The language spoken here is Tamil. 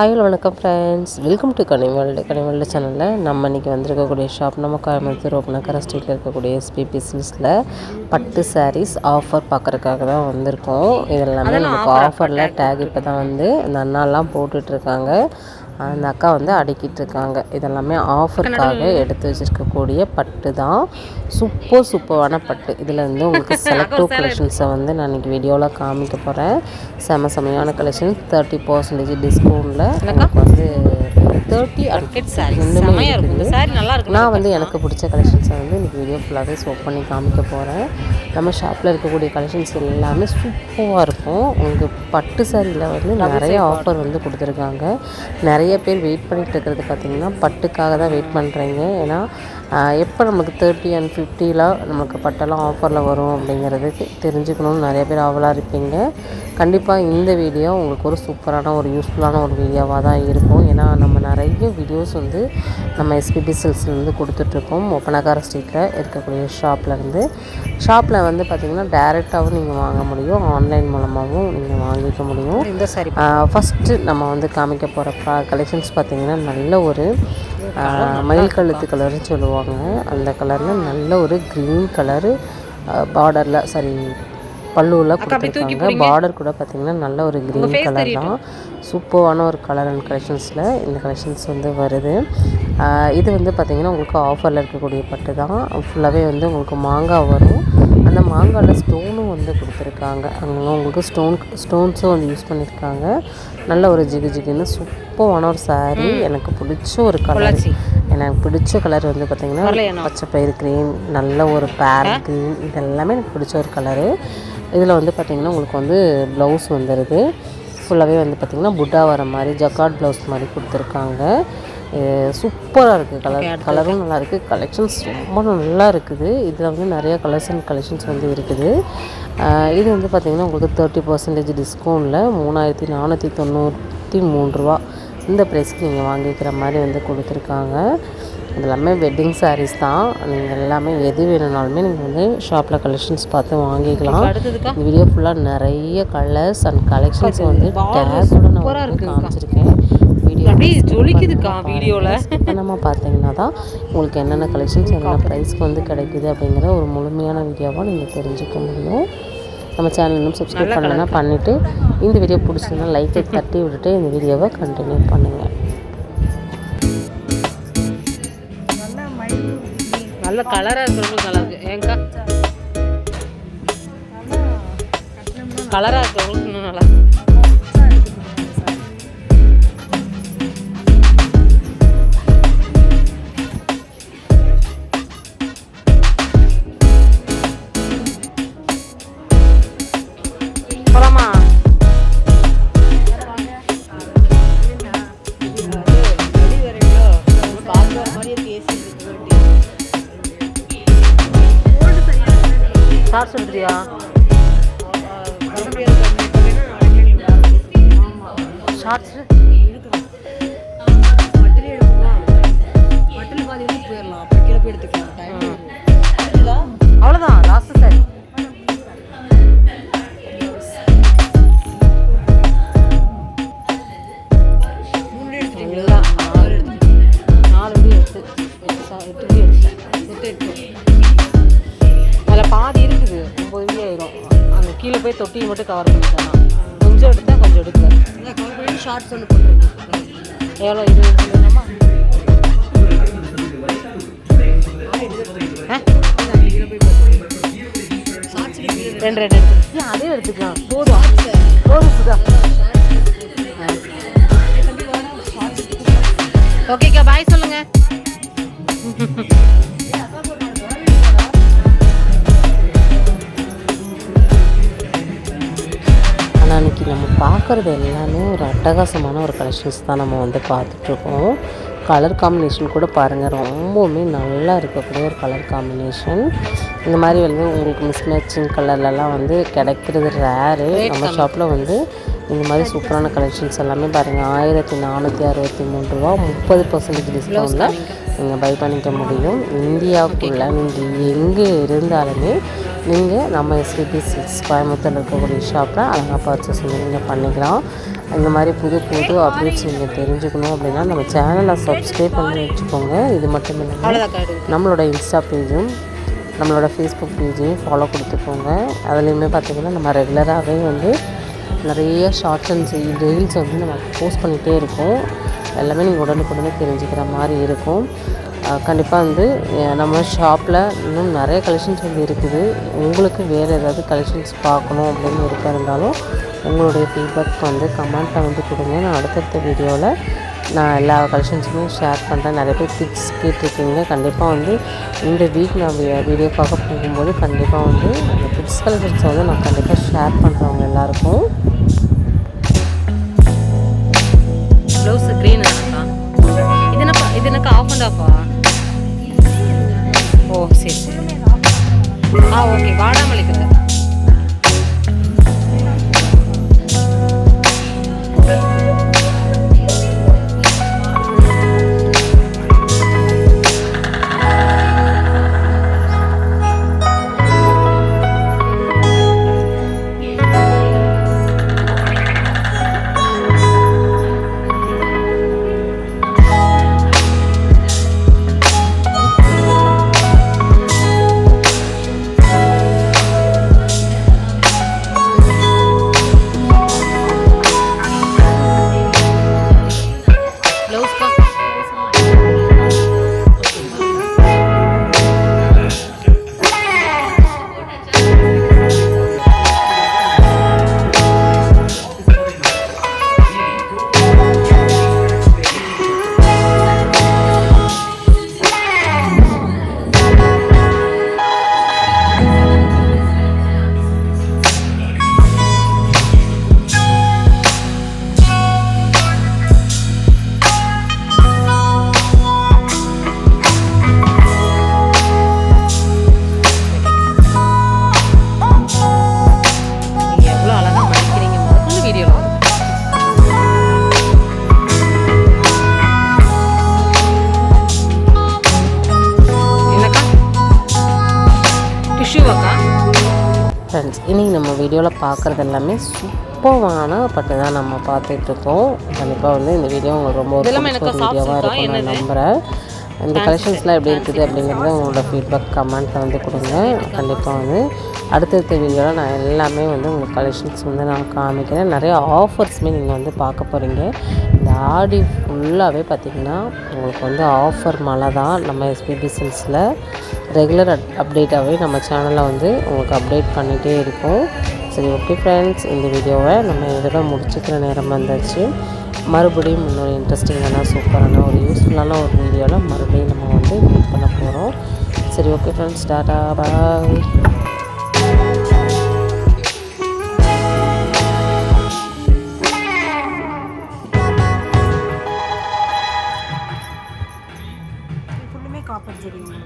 ஹாய் வணக்கம் friends welcome to Kani world Kani world சேனலில் நம்ம இன்றைக்கி வந்திருக்கக்கூடிய ஷாப் நம்ம கோயம்புத்தூர் ரோப்னக்கர ஸ்ட்ரீட்டில் இருக்கக்கூடிய எஸ்பிபி சில்ஸில் பட்டு சாரீஸ் ஆஃபர் பார்க்குறதுக்காக தான் வந்திருக்கோம். இது எல்லாமே நமக்கு ஆஃபரில் டேக் இப்போ தான் வந்து இந்த அண்ணாலாம் போட்டுட்ருக்காங்க அந்த அக்கா வந்து அடுக்கிட்டு இருக்காங்க இதெல்லாமே ஆஃபருக்காக எடுத்து வச்சுருக்கக்கூடிய பட்டு தான். சூப்பர் சூப்பரான பட்டு. இதில் வந்து உங்களுக்கு செலக்டிவ் கலெக்ஷன்ஸை வந்து நான் இன்றைக்கி வீடியோவில் காமிக்க போகிறேன் செம செமையான கலெக்ஷன் தேர்ட்டி பர்சன்டேஜ் டிஸ்கவுண்ட்டில் எனக்கு வந்து தேர்ட்டி அண்ட் ரெண்டுமே இருக்குது. சாரி நல்லா இருக்கு நான் வந்து எனக்கு பிடிச்ச கலெக்ஷன்ஸை வந்து இன்றைக்கி வீடியோ ஃபுல்லாகவே ஸ்வோப் பண்ணி காமிக்க போகிறேன் நம்ம ஷாப்பில் இருக்கக்கூடிய கலெக்ஷன்ஸ் எல்லாமே சூப்பராக இருக்கும். உங்களுக்கு பட்டு சாரியில் வந்து நிறைய ஆஃபர் வந்து கொடுத்துருக்காங்க. நிறைய பேர் வெயிட் பண்ணிட்டு இருக்கிறது பார்த்திங்கன்னா பட்டுக்காக தான் வெயிட் பண்ணுறீங்க ஏன்னா எப்போ நமக்கு தேர்ட்டி அண்ட் ஃபிஃப்டியில் நமக்கு பட்டெல்லாம் ஆஃபரில் வரும் அப்படிங்கிறது தெரிஞ்சுக்கணும்னு நிறைய பேர் ஆவலாக இருப்பீங்க. கண்டிப்பாக இந்த வீடியோ உங்களுக்கு ஒரு சூப்பரான ஒரு யூஸ்ஃபுல்லான ஒரு வீடியோவாக தான் இருக்கும். ஏன்னா நம்ம நிறைய வீடியோஸ் வந்து நம்ம எஸ்பிபி சில்ஸ்லேருந்து கொடுத்துட்ருக்கோம். ஒப்பனகார ஸ்ட்ரீட்டில் இருக்கக்கூடிய ஷாப்லேருந்து ஷாப்பில் வந்து பார்த்திங்கன்னா டேரெக்டாகவும் நீங்கள் வாங்க முடியும். ஆன்லைன் மூலமாகவும் நீங்கள் வாங்கிக்க முடியும். இந்த சாரி ஃபஸ்ட்டு நம்ம வந்து காமிக்க போகிற ப்ரா கலெக்ஷன்ஸ் பார்த்திங்கன்னா நல்ல ஒரு மயில் கழுத்து கலர்னு சொல்லுவாங்க. அந்த கலரில் நல்ல ஒரு க்ரீன் கலரு பார்டரில் சாரி பல்லுவில் கொடுத்துருக்காங்க. பார்டர் கூட பார்த்திங்கன்னா நல்ல ஒரு க்ரீன் கலர் தான். சூப்பரான ஒரு கலர் அண்ட் கலெக்ஷன்ஸில் இந்த கலெக்ஷன்ஸ் வந்து வருது. இது வந்து பார்த்திங்கன்னா உங்களுக்கு ஆஃபரில் இருக்கக்கூடிய பட்டு தான். ஃபுல்லாகவே வந்து உங்களுக்கு மாங்காய் வரும். அந்த மாங்காயில் ஸ்டோனும் வந்து கொடுத்துருக்காங்க. அங்கே உங்களுக்கு ஸ்டோன் ஸ்டோன்ஸும் வந்து யூஸ் பண்ணியிருக்காங்க நல்ல ஒரு ஜிகு ஜிகுன்னு சூப்பரான ஒரு saree. எனக்கு பிடிச்ச ஒரு கலர். எனக்கு பிடிச்ச கலர் வந்து பார்த்திங்கன்னா? பச்சை பயிர் க்ரீன் நல்ல ஒரு பேரட் க்ரீன் இது எல்லாமே எனக்கு பிடிச்ச ஒரு கலரு இதில் வந்து பார்த்திங்கன்னா உங்களுக்கு வந்து ப்ளவுஸ் வந்துடுது ஃபுல்லாகவே வந்து பார்த்திங்கன்னா புட்டா வர மாதிரி ஜக்கார்ட் ப்ளவுஸ் மாதிரி கொடுத்துருக்காங்க. சூப்பராக இருக்குது கலர் கலரும் நல்லா இருக்குது கலெக்ஷன்ஸ் ரொம்ப நல்லா இருக்குது. இதில் வந்து நிறைய கலர்ஸ் அண்ட் கலெக்ஷன்ஸ் வந்து இருக்குது. இது வந்து பார்த்திங்கன்னா உங்களுக்கு தேர்ட்டி பர்சன்டேஜ் டிஸ்கவுண்ட்டில் மூணாயிரத்தி நானூற்றி தொண்ணூற்றி மூணு ரூபா இந்த ப்ரைஸ்க்கு நீங்கள் வாங்கிக்கிற மாதிரி வந்து கொடுத்துருக்காங்க. எல்லாமே வெட்டிங் sarees தான். நீங்கள் எல்லாமே எது வேணும்னாலுமே நீங்கள் வந்து ஷாப்பில் கலெக்ஷன்ஸ் பார்த்து வாங்கிக்கலாம். இந்த வீடியோ ஃபுல்லாக நிறைய கலர்ஸ் அண்ட் கலெக்ஷன்ஸ் வந்து நான் உங்களுக்கு காமிச்சிருக்கேன். அப்படியே ஜொலிக்குதுக்கா நம்ம பார்த்தீங்கன்னா தான் உங்களுக்கு என்னென்ன கலெக்ஷன்ஸ் என்னென்ன ப்ரைஸ்க்கு வந்து கிடைக்குது அப்படிங்கிற ஒரு முழுமையான வீடியோவாக நீங்கள் தெரிஞ்சுக்க முடியும். நம்ம சேனல் இன்னும் சப்ஸ்கிரைப் பண்ணலைன்னா பண்ணிவிட்டு இந்த வீடியோ பிடிச்சிருந்தா லைக்கை தட்டி விட்டுட்டு இந்த வீடியோவை கண்டினியூ பண்ணுங்கள் நல்ல கலரா இருக்கிறவங்களுக்கு நல்லா இருக்கு ஏங்கா கலரா இருக்கிறவங்களுக்கு இன்னும் நல்லா ஷார்ட்ஸ் தொட்டியை மட்டும் கவர் பண்ணிட்டேன் கொஞ்சம் எடுத்தேன் கொஞ்சம் எடுக்கல ஷார்ட்ஸ் ஒன்று போட்டுருங்க. எவ்வளோ சொல்லுங்கம்மா ரெண்டு ரெண்டு எடுத்து. அதே எடுத்துக்கலாம். போதும். போதும் சுதா. ஓகேக்கா பாய் சொல்லுங்க. ஆனால் அன்றைக்கி நம்ம பார்க்குறது எல்லாமே ஒரு அட்டகாசமான ஒரு கலெக்ஷன்ஸ் தான் நம்ம வந்து பார்த்துட்ருக்கோம். கலர் காம்பினேஷன் கூட பாருங்கள் ரொம்பவுமே நல்லா இருக்கக்கூடிய ஒரு கலர் காம்பினேஷன் இந்த மாதிரி வந்து உங்களுக்கு மிஸ் மேட்சிங் கலர்லலாம் வந்து கிடைக்கிறது ரேரு நம்ம ஷாப்பில் வந்து இந்த மாதிரி சூப்பரான கலெக்ஷன்ஸ் எல்லாமே பாருங்கள் ஆயிரத்தி நானூற்றி அறுபத்தி மூணு ரூபா முப்பது பர்சன்டேஜ் டிஸ்கவுண்ட்டில் நீங்கள் பை பண்ணிக்க முடியும். இந்தியாவுக்குள்ளே நீங்கள் எங்கே இருந்தாலுமே நீங்கள் நம்ம எஸ்பிபி சிக்ஸ் கோயம்புத்தூர் இருக்கக்கூடிய ஷாப்பில் அழகாக பர்ச்சேஸ் நீங்கள் பண்ணிக்கலாம். இந்த மாதிரி புது புது அப்டேட்ஸ் நீங்கள் தெரிஞ்சுக்கணும் அப்படின்னா நம்ம சேனலை சப்ஸ்கிரைப் பண்ணி வச்சுக்கோங்க. இது மட்டும் இல்லாமல் நம்மளோட இன்ஸ்டா பேஜும் நம்மளோட ஃபேஸ்புக் பேஜையும் ஃபாலோ கொடுத்துக்கோங்க. அதுலேயுமே பார்த்திங்கன்னா நம்ம ரெகுலராகவே வந்து நிறைய ஷார்ட்ஸ் அண்ட் ரீல்ஸ் வந்து நம்ம போஸ்ட் பண்ணிகிட்டே இருக்கோம். எல்லாமே நீங்கள் உடனுக்குடனே தெரிஞ்சுக்கிற மாதிரி இருக்கும். கண்டிப்பாக வந்து நம்ம ஷாப்பில் இன்னும் நிறைய கலெக்ஷன்ஸ் வந்து இருக்குது. உங்களுக்கு வேறு ஏதாவது கலெக்ஷன்ஸ் பார்க்கணும் அப்படின்னு இருக்க இருந்தாலும் உங்களுடைய ஃபீட்பேக் வந்து கமெண்ட்டில் வந்து கொடுங்க. நான் அடுத்தடுத்த வீடியோவில் நான் எல்லா கலெக்ஷன்ஸுமே ஷேர் பண்ணுறேன் நிறைய பேர் டிப்ஸ் கேட்டிருக்கீங்க. கண்டிப்பாக வந்து இந்த வீக் நான் வீடியோ பார்க்க போகும்போது கண்டிப்பாக வந்து அந்த டிப்ஸ் கலெக்ஷன்ஸை வந்து நான் கண்டிப்பாக ஷேர் பண்ணுறவங்க எல்லாருக்கும். ப்ளவுஸ் ஆஃப் ஆஃபா ஓ சரி சரி. ஆ ஓகே வாடாமல்லிக்கு டிஷ்யூவாக்கா ஃப்ரெண்ட்ஸ் இன்றைக்கி நம்ம வீடியோவில் பார்க்குறது எல்லாமே சூப்பரான பட்டு தான் நம்ம பார்த்துட்ருக்கோம். கண்டிப்பாக வந்து இந்த வீடியோ உங்களுக்கு ரொம்ப ஒரு வீடியோவாக? இருக்கும் நான்? நம்புகிறேன் இந்த கலெக்ஷன்ஸ்லாம் எப்படி இருக்குது அப்படிங்கிறத உங்களோட ஃபீட்பேக் கமெண்ட்டில் வந்து கொடுங்க. கண்டிப்பாக வந்து அடுத்தடுத்த வீடியோவில் நான் எல்லாமே வந்து உங்களுக்கு கலெக்ஷன்ஸ் வந்து நான் காமிக்கிறேன். நிறைய ஆஃபர்ஸுமே நீங்கள் வந்து பார்க்க போகிறீங்க இந்த ஆடி ஃபுல்லாகவே பார்த்திங்கன்னா உங்களுக்கு வந்து ஆஃபர் மழை தான் நம்ம எஸ்பிபி சில்ஸில் ரெகுலர் அப் அப்டேட்டாகவே நம்ம சேனலில் வந்து உங்களுக்கு அப்டேட் பண்ணிகிட்டே இருக்கோம். சரி ஓகே ஃப்ரெண்ட்ஸ் இந்த வீடியோவை நம்ம இதோட முடிச்சுக்கிற நேரம் வந்தாச்சு. மறுபடியும் இன்னொரு இன்ட்ரெஸ்டிங்கான சூப்பரான ஒரு யூஸ்ஃபுல்லான ஒரு வீடியோவில் மறுபடியும் நம்ம வந்து மீட் பண்ண போகிறோம் சரி okay friends tata bye. Copper ஜெரிங்க